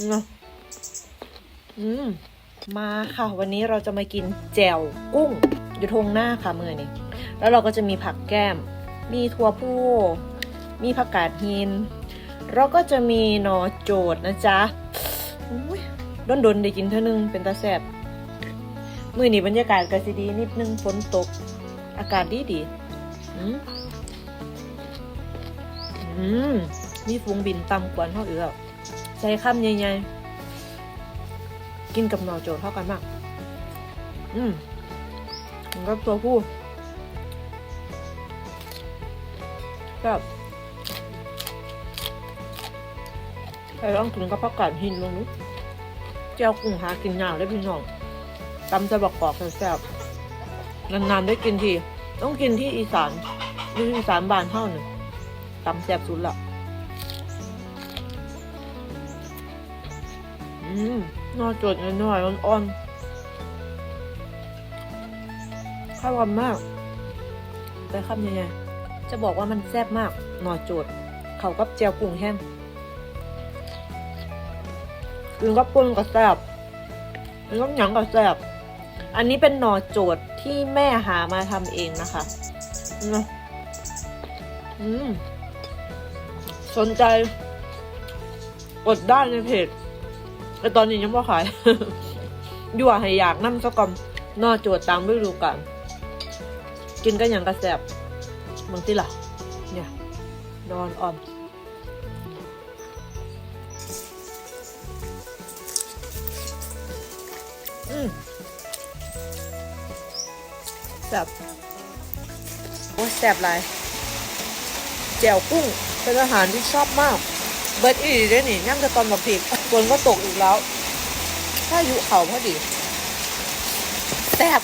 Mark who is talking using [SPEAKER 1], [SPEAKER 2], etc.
[SPEAKER 1] อืมมาค่ะ วันนี้เราจะมากินแจ่วกุ้ง อยู่ทงหน้าค่ะมือนี้แล้วเราก็จะมีผักแก้ม มีถั่วพูมีผักกาดหิน แล้วก็จะมีหนอโจดนะจ๊ะอุ้ยดนดนได้กินเท่านึงเป็นตาแสบมือนี้บรรยากาศก็สิดีนิดนึงฝนตก อากาศดีดีอืมอืมมีฟูงบินต่ำกว่าเท่าเอือ ใส่คำใหญ่ๆกินกับหน่อโจดเท่ากันมาก อืมก็ตัวผู้แบบไปลองกินกับผักกาดหินลงนู้เจ้ากุ้งหากินยากได้พี่น้องตำจะบอกกรอบแซ่บนานๆได้กินที ต้องกินที่อีสานที่อีสานบานเท่าหนึ่งตำแซ่บสุดละ อืมนอจดน้อยๆอ่อนๆข้าวหวานมากไปคำยังไงจะบอกว่ามันแซ่บมาก หน่อโจดเขากับเจียวกุ้งแห้งกินกับปุ้นก็แซ่บกินกับหยังก็แซ่บอันนี้เป็นหน่อโจดที่แม่หามาทำเองนะคะนะอืมสนใจกดได้ในเพจ แต่ตอนนี้ยังไม่ขายยู่วให้อยากนั่สกอมนอโจทย์ตามฤดูกาลกินกันอย่างกระแสบบางทีล่ะ เนี่ย นอนออมอืมแซบโอ้แซบหลายแจ่วกุ้งเป็นอาหารที่ชอบมาก เบิดอีได้นี่ย่ำจะตอนมาผิดฝนก็ตกอีกแล้ว ถ้ายุเขาพอดีแซ่บ